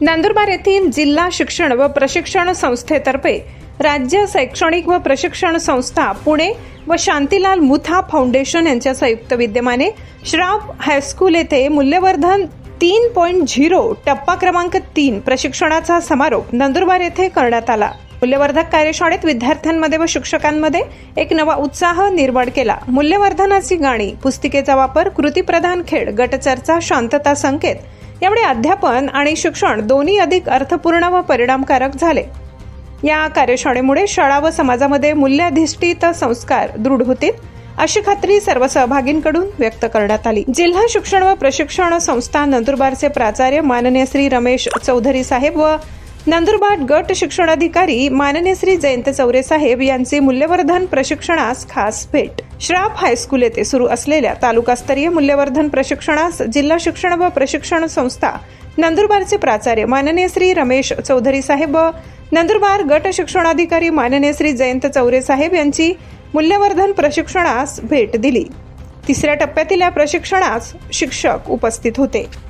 नंदुरबार येथील जिल्हा शिक्षण व प्रशिक्षण संस्थेतर्फे राज्य शैक्षणिक व प्रशिक्षण संस्था पुणे व शांतीलाल मुथा फाउंडेशन यांच्या संयुक्त विद्यमाने श्राप हायस्कूल येथे मूल्यवर्धन तीन पॉईंट झिरो टप्पा क्रमांक तीन प्रशिक्षणाचा समारोप नंदुरबार येथे करण्यात आला. मूल्यवर्धक कार्यशाळेत विद्यार्थ्यांमध्ये व शिक्षकांमध्ये एक नवा उत्साह निर्माण केला. मूल्यवर्धनाची गाणी पुस्तिकेचा वापर कृतीप्रधान खेळ गटचर्चा शांतता संकेत यामुळे अध्यापन आणि शिक्षण दोन्ही अधिक अर्थपूर्ण व परिणामकारक झाले. या कार्यशाळेमुळे शाळा व समाजामध्ये मूल्याधिष्ठित संस्कार दृढ होतील अशी खात्री सर्व सहभागींकडून व्यक्त करण्यात आली. जिल्हा शिक्षण व प्रशिक्षण संस्था नंदुरबारचे प्राचार्य माननीय श्री रमेश चौधरी साहेब व नंदुरबार गट शिक्षणाधिकारी माननीय श्री जयंत चौरे साहेब यांचे मूल्यवर्धन प्रशिक्षणास खास भेट. श्राप हायस्कूल येथे सुरू असलेल्या तालुकास्तरीय मूल्यवर्धन प्रशिक्षणास जिल्हा शिक्षण व प्रशिक्षण संस्था नंदुरबारचे प्राचार्य माननीय श्री रमेश चौधरी साहेब नंदुरबार गट शिक्षणाधिकारी माननीय श्री जयंत चौरे साहेब यांची मूल्यवर्धन प्रशिक्षणास भेट दिली. तिसऱ्या टप्प्यातील या प्रशिक्षणास शिक्षक उपस्थित होते.